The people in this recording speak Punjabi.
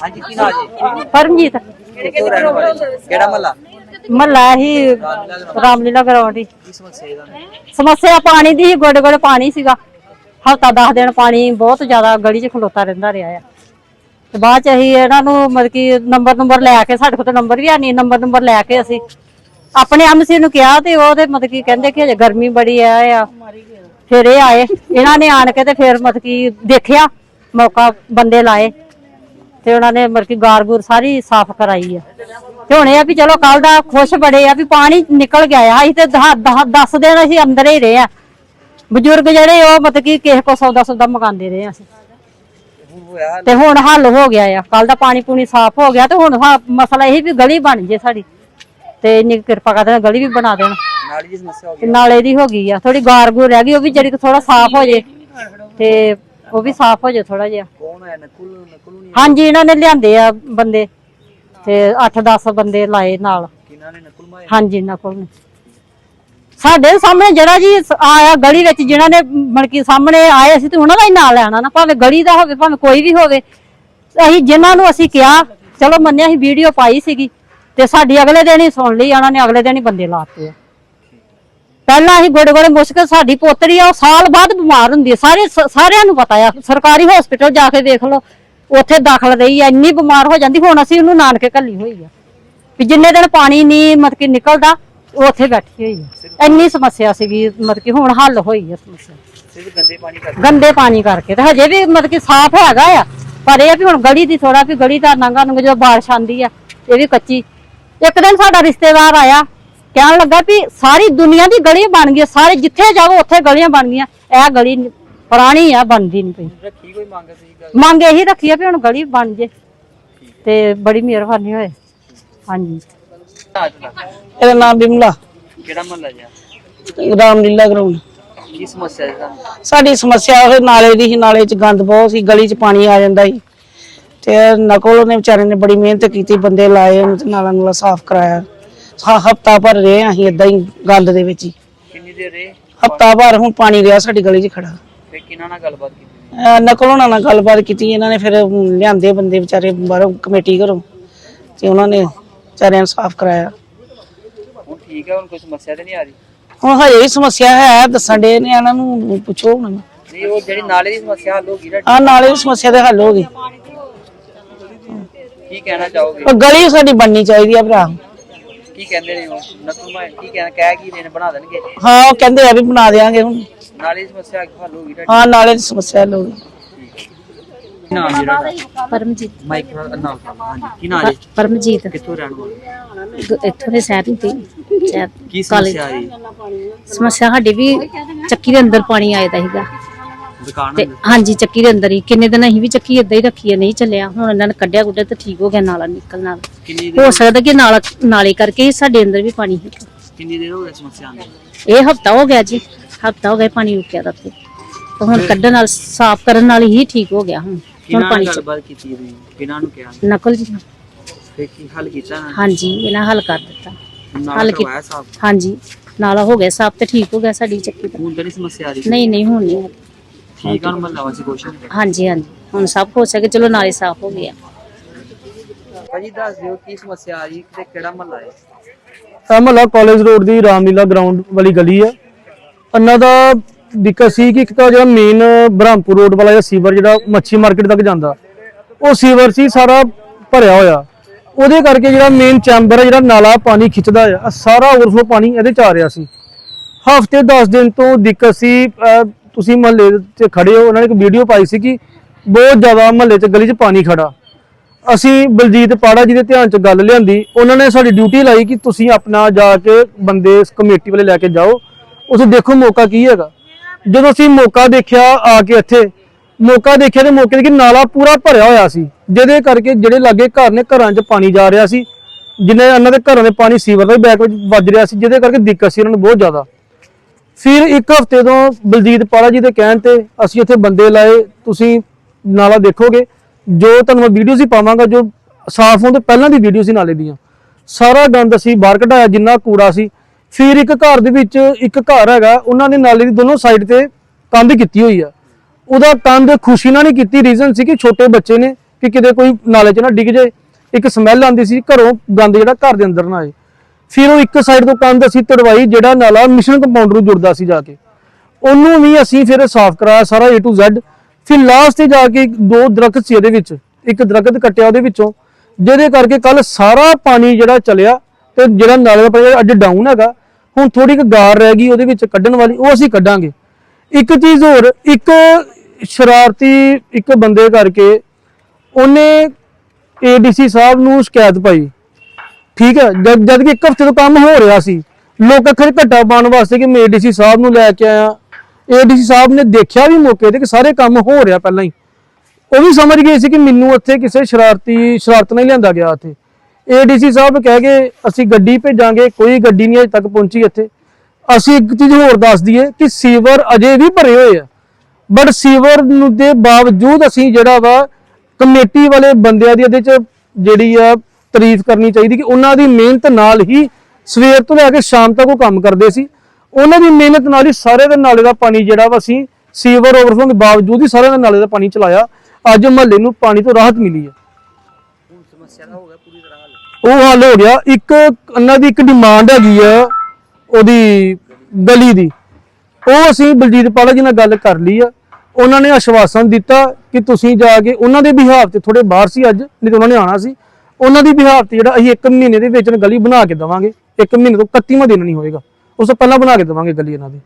ਹਾਂਜੀ ਕੀ ਨਾਮ ਜੀ ਪਰਮਜੀਤ। ਕਿੱਥੋਂ ਰਹਿਣ ਵਾਲੇ ਜੀ? ਕਿਹੜਾ ਮਹੱਲਾ? ਮਹੱਲਾ ਹੀ ਰਾਮਲੀਲਾ ਗਰਾਉਂਡ ਦੀ ਕੀ ਸਮੱਸਿਆ ਇਹਦਾ? ਸਮੱਸਿਆ ਪਾਣੀ ਦੀ ਹੀ ਗੋਡੇ ਗੋਡੇ ਪਾਣੀ ਸੀਗਾ। ਹਫਤਾ 10 ਦਿਨ ਪਾਣੀ ਬਹੁਤ ਜ਼ਿਆਦਾ ਗਲੀ 'ਚ ਖਲੋਤਾ ਰਹਿੰਦਾ ਰਿਹਾ ਆ। ਤੇ ਬਾਅਦ 'ਚ ਅਸੀਂ ਇਹਨਾਂ ਨੂੰ ਮਤਲਬ ਕਿ ਨੰਬਰ ਨੰਬਰ ਲੈ ਕੇ ਸਾਡੇ ਕੋਲ ਤਾਂ ਨੰਬਰ ਵੀ ਹੈ ਨਹੀਂ ਨੰਬਰ ਨੰਬਰ ਲੈ ਕੇ ਅਸੀਂ ਆਪਣੇ ਐਮਸੀ ਨੂੰ ਕਿਹਾ ਤੇ ਉਹਦੇ ਮਤਲਬ ਕਿ ਕਹਿੰਦੇ ਕਿ ਹਜੇ ਗਰਮੀ ਬੜੀ ਆ ਆ। ਫਿਰ ਇਹ ਆਏ। ਇਹਨਾਂ ਨੇ ਆਣ ਕੇ ਤੇ ਫਿਰ ਮਤਲਬ ਕਿ ਦੇਖਿਆ ਮੌਕਾ ਬੰਦੇ ਲਾਏ। ਤੇ ਉਹਨਾਂ ਨੇ ਮਤਲਬ ਕਿ ਗਾਰ-ਗੂਰ ਸਾਰੀ ਸਾਫ਼ ਕਰਾਈ ਆ। ਤੇ ਹੁਣ ਇਹ ਆ ਵੀ ਚਲੋ ਕੱਲ ਦਾ ਖੁਸ਼ ਬੜੇ ਆ ਵੀ ਪਾਣੀ ਨਿਕਲ ਗਿਆ ਆ ਅਸੀਂ ਤੇ 10 ਦਿਨ ਅਸੀਂ ਅੰਦਰ ਹੀ ਰਹੇ ਆ। ਬਜ਼ੁਰਗ ਜਿਹੜੇ ਉਹ ਮਤਲਬ ਕਿ ਕਿਸੇ ਕੋ ਸੌਦਾ ਸੌਦਾ ਮਗਾਉਂਦੇ ਰਹੇ ਆ ਅਸੀਂ? ਤੇ ਹੁਣ ਹੱਲ ਹੋ ਗਿਆ ਆ। ਕੱਲ ਦਾ ਪਾਣੀ ਪੂਣੀ ਸਾਫ਼ ਹੋ ਗਿਆ ਤੇ ਹੁਣ ਮਸਲਾ ਇਹ ਵੀ ਗਲੀ ਬਣ ਜੇ ਸਾਡੀ। ਤੇ ਇੰਨੀ ਕਿਰਪਾ ਕਰਦੇ ਗਲੀ ਵੀ ਬਣਾ ਦੇਣ। ਨਾਲੀ ਦੀ ਸਮੱਸਿਆ ਹੋ ਗਈ ਨਾਲੇ ਦੀ ਹੋ ਗਈ ਆ। ਥੋੜੀ ਗਾਰ-ਗੂਰ ਰਹਿ ਗਈ ਉਹ ਵੀ ਜਿਹੜੀ ਥੋੜਾ ਸਾਫ਼ ਹੋ ਜੇ। ਤੇ ਉਹ ਵੀ ਸਾਫ਼ ਹੋ ਜੇ ਥੋੜਾ ਜਿਹਾ। ਕੌਣ ਹੈ? ਨਕੁਲ ਨਕੁਲ ਨਹੀਂ ਹਾਂਜੀ ਇਹਨਾਂ ਨੇ ਲਿਆਂਦੇ ਆ ਬੰਦੇ ਤੇ 8-10 ਬੰਦੇ ਲਾਏ ਨਾਲ। ਕਿਹਨਾਂ ਨੇ ਨਕੁਲ ਮਾਇਆ ਹਾਂਜੀ ਇਹਨਾਂ ਕੋਲ ਨੇ। ਸਾਡੇ ਸਾਹਮਣੇ ਜਿਹੜਾ ਜੀ ਸ- ਆਇਆ ਗਲੀ ਵਿੱਚ ਜਿਨ੍ਹਾਂ ਨੇ ਮਲਕੀ ਸਾਹਮਣੇ ਆਏ ਸੀ ਤੇ ਉਹਨਾਂ ਦਾ ਹੀ ਨਾਂ ਲੈਣਾ ਨਾ ਭਾਵੇਂ ਗਲੀ ਦਾ ਹੋਵੇ ਭਾਵੇਂ ਕੋਈ ਵੀ ਹੋਵੇ। ਅਸੀਂ ਜਿਨ੍ਹਾਂ ਨੂੰ ਅਸੀਂ ਕਿਹਾ ਚਲੋ ਮੰਨਿਆ ਅਸੀਂ ਵੀਡੀਓ ਪਾਈ ਸੀਗੀ ਤੇ ਸਾਡੀ ਅਗਲੇ ਦਿਨ ਹੀ ਸੁਣ ਲਈ ਉਹਨਾਂ ਨੇ ਅਗਲੇ ਦਿਨ ਹੀ ਬੰਦੇ ਲਾਤੇ ਆ। ਪਹਿਲਾਂ ਅਸੀਂ ਗੋੜੇ ਗੋੜੇ ਮੁਸ਼ਕਲ ਸਾਡੀ ਪੋਤਰੀ ਆ ਉਹ ਸਾਲ ਬਾਅਦ ਬਿਮਾਰ ਹੁੰਦੀ ਹੈ ਸਾਰੇ ਸ- ਸਾਰਿਆਂ ਨੂੰ ਪਤਾ ਆ। ਸਰਕਾਰੀ ਹਸਪੀਟਲ ਜਾ ਕੇ ਦੇਖ ਲਓ ਉੱਥੇ ਦਾਖਲ ਰਹੀ ਆ ਇੰਨੀ ਬਿਮਾਰ ਹੋ ਜਾਂਦੀ ਹੁਣ ਅਸੀਂ ਉਹਨੂੰ ਨਾਨਕੇ ਘੱਲੀ ਹੋਈ ਆ। ਵੀ ਜਿੰਨੇ ਦਿਨ ਪਾਣੀ ਨਹੀਂ ਮਤਲਬ ਕਿ ਨਿਕਲਦਾ ਉਹ ਉੱਥੇ ਬੈਠੀ ਹੋਈ ਆ। ਇੰਨੀ ਸਮੱਸਿਆ ਸੀਗੀ ਮਤਲਬ ਕਿ ਹੁਣ ਹੱਲ ਹੋਈ ਆ ਸਮੱਸਿਆ। ਸਿਰਫ ਗੰਦੇ ਪਾਣੀ ਕਰਕੇ? ਗੰਦੇ ਪਾਣੀ ਕਰਕੇ ਤੇ ਹਜੇ ਵੀ ਮਤਲਬ ਕਿ ਸਾਫ਼ ਹੈਗਾ ਆ ਪਰ ਇਹ ਆ ਵੀ ਹੁਣ ਗਲੀ ਦੀ ਥੋੜਾ ਵੀ ਗਲੀ ਦਾ ਨੰਗਾ ਨੰਗ ਜਦੋਂ ਬਾਰਿਸ਼ ਆਂਦੀ ਆ ਇਹ ਵੀ ਕੱਚੀ। ਇੱਕ ਦਿਨ ਸਾਡਾ ਰਿਸ਼ਤੇਦਾਰ ਆਇਆ ਕਹਿਣ ਲੱਗਾ ਵੀ ਸਾਰੀ ਦੁਨੀਆ ਦੀ ਗਲੀ ਬਣ ਗਈ ਸਾਰੇ ਜਿੱਥੇ ਜਾਵੋ ਉੱਥੇ ਗਲੀਆਂ ਬਣ ਗਈਆਂ। ਇਹ ਗਲੀ ਨੀ- ਪੁਰਾਣੀ ਆ ਬਣਦੀ ਨਹੀਂ ਪਈ। ਰੱਖੀ ਕੋਈ ਮੰਗ ਸੀ ਗੱਲ? ਮੰਗ ਇਹੀ ਰੱਖੀ ਆ ਵੀ ਹੁਣ ਗਲੀ ਬਣ ਜੇ। ਤੇ ਬੜੀ ਮਿਹਰਬਾਨੀ ਹੋਏ। ਹਾਂਜੀ? ਇਹਦਾ ਨਾਮ ਬਿਮਲਾ। ਕਿਹੜਾ ਮਹੱਲਾ ਜੀ? ਰਾਮਲੀਲਾ ਗਰਾਉਂਡ ਕੀ ਸਮੱਸਿਆ ਹੈ ਸਾਡੀ ਸਮੱਸਿਆ ਉਹ ਨਾਲੇ ਦੀ ਸੀ ਨਾਲੇ 'ਚ ਗੰਦ ਬਹੁਤ ਸੀ ਗਲੀ 'ਚ ਪਾਣੀ ਆ ਜਾਂਦਾ ਸੀ। ਤੇ ਨਕੋਲ ਨੇ ਵਿਚਾਰੇ ਨੇ ਬੜੀ ਮਿਹਨਤ ਕੀਤੀ ਬੰਦੇ ਲਾਏ ਉਹਨੂੰ ਤੇ ਨਾਲਾ ਨੂਲਾ ਸਾਫ਼ ਕਰਾਇਆ। ਹਫਤਾ ਭਰ ਰਹੇ ਹਾਂ ਅਸੀਂ ਇਦਾਂ ਹੀ ਗੰਦ ਦੇ ਵਿੱਚ ਹੀ। ਕਿੰਨੀ ਦੇਰ ਰਹੇ? ਹਫਤਾ ਭਰ ਹੁਣ ਪਾਣੀ ਰਿਹਾ ਸਾਡੀ ਗਲੀ 'ਚ ਖੜਾ। ਫਿਰ ਕਿਹਨਾਂ ਨਾਲ ਗੱਲਬਾਤ ਕੀਤੀ? ਅਹ ਨਕਲ ਉਹਨਾਂ ਨਾਲ ਗੱਲਬਾਤ ਕੀਤੀ ਇਹਨਾਂ ਨੇ ਫਿਰ ਲਿਆਂਦੇ ਬੰਦੇ ਵਿਚਾਰੇ ਬਾਹਰੋਂ ਕਮੇਟੀ ਘਰੋਂ ਤੇ ਉਹਨਾਂ ਨੇ ਵਿਚਾਰਿਆਂ ਨੂੰ ਸਾਫ਼ ਕਰਾਇਆ। ਹੁਣ ਠੀਕ ਹੈ ਹੁਣ ਕੋਈ ਸਮੱਸਿਆ ਤੇ ਨਹੀਂ ਆ ਰਹੀ? ਹੁਣ ਹਜੇ ਵੀ ਸਮੱਸਿਆ ਹੈ ਦੱਸਣ ਦੇ ਨੇ ਇਹਨਾਂ ਨੂੰ ਪੁੱਛੋ ਉਹਨਾਂ ਨੂੰ। ਨਹੀਂ ਉਹ ਜਿਹੜੀ ਨਾਲੇ ਦੀ ਸਮੱਸਿਆ ਹੱਲ ਹੋ ਗਈ ਤੁਹਾਡੀ ਆ ਨਾਲੇ ਦੀ ਸਮੱਸਿਆ ਦੇ ਹੱਲ ਹੋ ਗਈ। ਕੀ ਕਹਿਣਾ ਚਾਹੋਗੇ? ਗਲੀ ਸਾਡੀ ਬਣਨੀ ਚਾਹੀਦੀ ਆ ਭਰਾ। ਕੀ ਕਹਿੰਦੇ ਨੇ ਉਹ? ਮਾਇਆ ਕੀ ਕਹਿਣਾ ਕਹਿ ਕੀ ਰਹੇ ਨੇ ਬਣਾ ਦੇਣਗੇ। ਹਾਂ ਉਹ ਕਹਿੰਦੇ ਆ ਵੀ ਬਣਾ ਦੇਾਂਗੇ ਹੁਣ। ਨਾਲੇ ਦੀ ਸਮੱਸਿਆ ਹੱਲ ਹੋ ਗਈ ਤੁਹਾਡੀ। ਹਾਂ ਨਾਲੇ ਦੀ ਸਮੱਸਿਆ ਹੱਲ ਹੋ ਗਈ ਕੀ ਨਾਮ ਜੀ ਤੁਹਾਡਾ ਪਰਮਜੀਤ। ਮਾਈਕ ਨਾਮ ਹਾਂਜੀ ਕੀ ਨਾਮ ਜੀ ਪਰਮਜੀਤ। ਕਿੱਥੋਂ ਰਹਿਣ ਵਾਲੇ ਗ- ਇੱਥੋਂ ਦੇ ਸ਼ਹਿਰ ਦੀ ਸ਼ਹਿਰ ਕੀ ਸਮੱਸਿਆ ਆ ਰਹੀ ਸਮੱਸਿਆ ਸਾਡੀ ਵੀ ਚੱਕੀ ਦੇ ਅੰਦਰ ਪਾਣੀ ਆਇਦਾ ਸੀਗਾ। ਦੁਕਾਨ ਤੇ ਹਾਂਜੀ ਚੱਕੀ ਦੇ ਅੰਦਰ ਹੀ। ਕਿੰਨੇ ਦਿਨ ਅਸੀਂ ਵੀ ਚੱਕੀ ਏਦਾਂ ਹੀ ਰੱਖੀ ਹੈ ਨਹੀਂ ਚੱਲਿਆ। ਹੁਣ ਇਹਨਾਂ ਨੇ ਕੱਢਿਆ ਗੁੱਡਿਆ ਤੇ ਠੀਕ ਹੋ ਗਿਆ ਨਾਲਾ ਨਿਕਲ ਨਾਲ। ਕਿੰਨੀ ਹੋ ਸਕਦਾ ਕਿ ਨਾਲਾ ਨਾਲੇ ਕਰਕੇ ਸਾਡੇ ਅੰਦਰ ਵੀ ਪਾਣੀ ਹੈ ਕਿੰਨੀ ਦੇਰ ਹੋ ਗਈ ਸਮੱਸਿਆ ਆਉਂਦੀ ਇਹ ਹਫਤਾ ਹੋ ਗਿਆ ਜੀ। ਹਫਤਾ ਹੋ ਗਿਆ ਪਾਣੀ ਰੁਕਿਆ ਦਾ ਤੇ ਤੇ ਹੁਣ ਕੱਢਣ ਨਾਲ ਸਾਫ਼ ਕਰਨ ਨਾਲ ਹੀ ਠੀਕ ਹੋ ਗਿਆ ਹੁਣ। ਹੁਣ ਪਾਣੀ ਗੱਲਬਾਤ ਕੀਤੀ ਤੁਸੀਂ? ਕਿਹਨਾਂ ਨੂੰ ਕਿਹਾ? ਨਕਲ ਜੀ ਫਿਰ ਕੀ ਹੱਲ ਕੀਤਾ ਹਾਂਜੀ ਇਹਨਾਂ ਹੱਲ ਕਰ ਦਿੱਤਾ। ਹੱਲ ਕੀ- ਕਰਵਾਇਆ ਸਾਫ਼? ਹਾਂਜੀ ਨਾਲਾ ਹੋ ਗਿਆ ਸਾਫ਼ ਤੇ ਠੀਕ ਹੋ ਗਿਆ ਸਾਡੀ ਚੱਕੀ ਦਾ। ਹੁਣ ਤਾਂ ਨਹੀਂ ਸਮੱਸਿਆ ਆ ਰਹੀ? ਨਹੀਂ ਨਹੀਂ ਹੁਣ ਨਹੀਂ ਠੀਕ ਆ ਹੁਣ ਮਹੱਲਾ ਵਾਸੀ ਕੋਸ਼ਿਸ਼ ਹਾਂਜੀ ਹਾਂਜੀ। ਹੁਣ ਸਭ ਹੋ ਸਕੇ ਚਲੋ ਨਾਲੇ ਸਾਫ਼ ਹੋ ਗਿਆ। ਭਾਜੀ ਦੱਸ ਦਿਓ ਕੀ ਸਮੱਸਿਆ ਆ ਰਹੀ ਤੇ ਕਿਹੜਾ ਮਹੱਲਾ ਹੈ? ਇਹ ਮਹੱਲਾ ਕਾਲਜ ਰੋਡ ਦੀ ਰਾਮਲੀਲਾ ਗਰਾਊਂਡ ਵਾਲੀ ਗਲੀ ਹੈ। ਅੰਨਾ ਦਾ ਦਿੱਕਤ ਸੀ ਕਿ ਇੱਕ ਤਾਂ ਜਿਹੜਾ ਮੇਨ ਬ੍ਰਹਮਪੁਰ ਰੋਡ ਵਾਲਾ ਜਿਹੜਾ ਸੀਵਰ ਜਿਹੜਾ ਮੱਛੀ ਮਾਰਕੀਟ ਤੱਕ ਜਾਂਦਾ ਉਹ ਸੀਵਰ ਸੀ ਸਾਰਾ ਭਰਿਆ ਹੋਇਆ। ਉਹਦੇ ਕਰਕੇ ਜਿਹੜਾ ਮੇਨ ਚੈਂਬਰ ਹੈ ਜਿਹੜਾ ਨਾਲਾ ਪਾਣੀ ਖਿੱਚਦਾ ਆ ਆਹ ਸਾਰਾ ਓਵਰਫਲੋ ਪਾਣੀ ਇਹਦੇ ਚ ਆ ਰਿਹਾ ਸੀ। ਹਫ਼ਤੇ 10 ਦਿਨ ਤੋਂ ਦਿੱਕਤ ਸੀ ਅਹ ਤੁਸੀਂ ਮਹੱਲੇ 'ਤੇ ਖੜੇ ਹੋ, ਉਹਨਾਂ ਨੇ ਇੱਕ ਵੀਡੀਓ ਪਾਈ ਸੀ ਕਿ ਬਹੁਤ ਜ਼ਿਆਦਾ ਮਹੱਲੇ 'ਚ ਗਲੀ 'ਚ ਪਾਣੀ ਖੜਾ। ਅਸੀਂ ਬਲਜੀਤ ਪਾੜਾ ਜੀ ਦੇ ਧਿਆਨ 'ਚ ਗੱਲ ਲਿਆਂਦੀ, ਉਹਨਾਂ ਨੇ ਸਾਡੀ ਡਿਊਟੀ ਲਾਈ ਕਿ ਤੁਸੀਂ ਆਪਣਾ ਜਾ ਕੇ ਬੰਦੇ ਇਸ ਕਮੇਟੀ ਵਾਲੇ ਲੈ ਕੇ ਜਾਓ। ਉੱਥੇ ਦੇਖੋ ਮੌਕਾ ਕੀ ਹੈਗਾ। ਜਦੋਂ ਅਸੀਂ ਮੌਕਾ ਦੇਖਿਆ ਆ ਕੇ ਇੱਥੇ, ਮੌਕਾ ਦੇਖਿਆ ਤੇ ਮੌਕੇ ਤੇ ਨਾਲਾ ਪੂਰਾ ਭਰਿਆ ਹੋਇਆ ਸੀ, ਜਿਹਦੇ ਕਰਕੇ ਜਿਹੜੇ ਲਾਗੇ ਘਰ ਨੇ ਘਰਾਂ 'ਚ ਪਾਣੀ ਜਾ ਰਿਹਾ ਸੀ, ਜਿੰਨੇ ਉਹਨਾਂ ਦੇ ਘਰਾਂ ਦੇ ਪਾਣੀ ਸੀਵਰ ਦੇ ਬੈਕ ਵਿੱਚ ਵੱਜ ਰਿਹਾ ਸੀ, ਜਿਹਦੇ ਕਰਕੇ ਦਿੱਕਤ ਸੀ ਉਹਨਾਂ ਨੂੰ ਬਹੁਤ ਜ਼ਿਆਦਾ। ਫਿਰ ਇੱਕ ਹਫ਼ਤੇ ਤੋਂ ਬਲਜੀਤ ਪਾਲਾ ਜੀ ਦੇ ਕਹਿਣ ਤੇ ਅਸੀਂ ਇੱਥੇ ਬੰਦੇ ਲਾਏ, ਤੁਸੀਂ ਨਾਲਾ ਦੇਖੋਗੇ। ਜੋ ਤੁਹਾਨੂੰ ਮੈਂ ਵੀਡੀਓਜ਼ ਹੀ ਪਾਵਾਂਗਾ, ਜੋ ਸਾਫ਼ ਹੋਣ ਤੋਂ ਪਹਿਲਾਂ ਦੀ ਵੀਡੀਓ ਸੀ ਨਾਲੇ ਦੀਆਂ। ਸਾਰਾ ਗੰਦ ਅਸੀਂ ਬਾਹਰ ਕਢਾਇਆ, ਜਿੰਨਾ ਕੂੜਾ ਸੀ। ਫਿਰ ਇੱਕ ਘਰ ਦੇ ਵਿੱਚ ਇੱਕ ਘਰ ਹੈਗਾ, ਉਹਨਾਂ ਨੇ ਨਾਲੇ ਦੀ ਦੋਨੋਂ ਸਾਈਡ ਤੇ ਕੰਧ ਕੀਤੀ ਹੋਈ ਆ। ਉਹਦਾ ਕੰਧ ਖੁਸ਼ੀ ਨਾਲ ਨਹੀਂ ਕੀਤੀ ਰੀਜ਼ਨ ਸੀ ਕਿ ਛੋਟੇ ਬੱਚੇ ਨੇ, ਕਿ ਕਿਤੇ ਕੋਈ ਨਾਲੇ 'ਚ ਨਾ ਡਿੱਗ ਜੇ ਇੱਕ ਸਮੈਲ ਆਉਂਦੀ ਸੀ, ਘਰੋਂ ਗੰਦ ਜਿਹੜਾ ਘਰ ਦੇ ਅੰਦਰ ਨਾ ਆਏ। ਫਿਰ ਉਹ ਇੱਕ ਸਾਈਡ ਤੋਂ ਕੰਧ ਅਸੀਂ ਤੜਵਾਈ, ਜਿਹੜਾ ਨਾਲਾ ਮਿਸ਼ਨ ਕੰਪਾਊਂਡਰ ਨੂੰ ਜੁੜਦਾ ਸੀ ਜਾ ਕੇ। ਉਹਨੂੰ ਵੀ ਅਸੀਂ ਫਿਰ ਸਾਫ਼ ਕਰਾਇਆ ਸਾਰਾ A to Z ਫਿਰ ਲਾਸਟ ਤੇ ਜਾ ਕੇ ਦੋ ਦਰਖਤ ਸੀ ਇਹਦੇ ਵਿੱਚ, ਇੱਕ ਦਰਖਤ ਕੱਟਿਆ ਉਹਦੇ ਵਿੱਚੋਂ, ਜਿਹਦੇ ਕਰਕੇ ਕੱਲ ਸਾਰਾ ਪਾਣੀ ਜਿਹੜਾ ਚਲਿਆ ਤੇ ਜਿਹੜਾ ਨਾਲੇ ਦਾ ਪਾਣੀ, ਅੱਜ ਡਾਊਨ ਹੈਗਾ। ਹੁਣ ਥੋੜੀ ਇੱਕ ਗਾਰ ਰਹਿ ਗਈ ਉਹਦੇ ਵਿੱਚ ਕੱਢਣ ਵਾਲੀ, ਉਹ ਅਸੀਂ ਕੱਢਾਂਗੇ। ਇੱਕ ਚੀਜ਼ ਹੋਰ, ਇੱਕ ਸ਼ਰਾਰਤੀ ਇੱਕ ਬੰਦੇ ਕਰਕੇ ਉਹਨੇ ਏਡੀਸੀ ਸਾਹਿਬ ਨੂੰ ਸ਼ਿਕਾਇਤ ਪਾਈ। ਠੀਕ ਹੈ, ਜਦ ਜਦ ਕਿ ਇੱਕ ਹਫ਼ਤੇ ਤੋਂ ਕੰਮ ਹੋ ਰਿਹਾ ਸੀ। ਲੋਕ ਅੱਖਰ ਘੱਟਾ ਪਾਉਣ ਵਾਸਤੇ ਕਿ ਮੈਂ ਏਡੀਸੀ ਸਾਹਿਬ ਨੂੰ ਲੈ ਕੇ ਆਇਆ। ਏਡੀਸੀ ਸਾਹਿਬ ਨੇ ਦੇਖਿਆ ਵੀ ਮੌਕੇ ਤੇ ਕਿ ਸਾਰੇ ਕੰਮ ਹੋ ਰਿਹਾ ਪਹਿਲਾਂ ਹੀ। ਉਹ ਵੀ ਸਮਝ ਗਏ ਸੀ ਕਿ ਮੈਨੂੰ ਉੱਥੇ ਕਿਸੇ ਸ਼ਰਾਰਤੀ, ਸ਼ਰਾਰਤ ਨਾਲ ਹੀ ਲਿਆਂਦਾ ਗਿਆ ਉੱਥੇ। ਏਡੀਸੀ ਸਾਹਿਬ ਕਹਿ ਗਏ, ਅਸੀਂ ਗੱਡੀ ਭੇਜਾਂਗੇ, ਕੋਈ ਗੱਡੀ ਨਹੀਂ ਅਜੇ ਤੱਕ ਪਹੁੰਚੀ ਇੱਥੇ। ਅਸੀਂ ਇੱਕ ਚੀਜ਼ ਹੋਰ ਦੱਸ ਦਈਏ ਕਿ ਸੀਵਰ ਅਜੇ ਵੀ ਭਰੇ ਹੋਏ ਆ। ਬਟ ਸੀਵਰ ਨੂੰ ਦੇ ਬਾਵਜੂਦ ਅਸੀਂ ਜਿਹੜਾ ਵਾ ਕਮੇਟੀ ਵਾਲੇ ਬੰਦਿਆਂ ਦੀ ਇਹਦੇ ਚ ਜਿਹੜੀ ਆ ਤਾਰੀਫ ਕਰਨੀ ਚਾਹੀਦੀ ਕਿ ਉਹਨਾਂ ਦੀ ਮਿਹਨਤ ਨਾਲ ਹੀ ਸਵੇਰ ਤੋਂ ਲੈ ਕੇ ਸ਼ਾਮ ਤੱਕ ਉਹ ਕੰਮ ਕਰਦੇ ਸੀ। ਉਹਨਾਂ ਦੀ ਮਿਹਨਤ ਨਾਲ ਹੀ ਸਾਰੇ ਦੇ ਨਾਲੇ ਦਾ ਪਾਣੀ ਜਿਹੜਾ ਵਾ ਅਸੀਂ ਸੀਵਰ ਓਵਰਫਲੋ ਦੇ ਬਾਵਜੂਦ ਹੀ ਸਾਰੇ ਦੇ ਨਾਲੇ ਦਾ ਪਾਣੀ ਚਲਾਇਆ। ਅੱਜ ਮਹੱਲੇ ਨੂੰ ਪਾਣੀ ਤੋਂ ਰਾਹਤ ਮਿਲੀ ਹੈ। ਸਮੱਸਿਆ ਦਾ ਹੋ ਗਿਆ ਪੂਰੀ ਤਰ੍ਹਾਂ ਹੱਲ ਉਹ ਹੱਲ ਹੋ ਗਿਆ। ਇੱਕ ਉਹਨਾਂ ਦੀ ਇੱਕ ਡਿਮਾਂਡ ਹੈਗੀ ਆ ਉਹਦੀ ਗਲੀ ਦੀ। ਉਹ ਅਸੀਂ ਬਲਜੀਤ ਪਾਲਾ ਜੀ ਨਾਲ ਗੱਲ ਕਰ ਲਈ ਆ। ਉਹਨਾਂ ਨੇ ਆਸ਼ਵਾਸਨ ਦਿੱਤਾ ਕਿ ਤੁਸੀਂ ਜਾ ਕੇ ਉਹਨਾਂ ਦੇ ਬਿਹਾਫ ਤੇ ਥੋੜੇ ਬਾਹਰ ਸੀ ਅੱਜ, ਨਹੀਂ ਤਾਂ ਉਹਨਾਂ ਨੇ ਆਣਾ ਸੀ। ਉਹਨਾਂ ਦੀ ਬਿਹਾਫ ਤੇ ਜਿਹੜਾ ਅਸੀਂ 1 ਮਹੀਨੇ ਦੇ ਵਿੱਚ ਗਲੀ ਬਣਾ ਕੇ ਦਵਾਂਗੇ 1 ਮਹੀਨੇ ਤੋਂ 31ਵਾਂ ਦਿਨ ਨਹੀਂ ਹੋਏਗਾ। ਉਸ ਤੋਂ ਪਹਿਲਾਂ ਬਣਾ ਕੇ ਦਵਾਂਗੇ ਗਲੀ ਇਹਨਾਂ ਦੀ।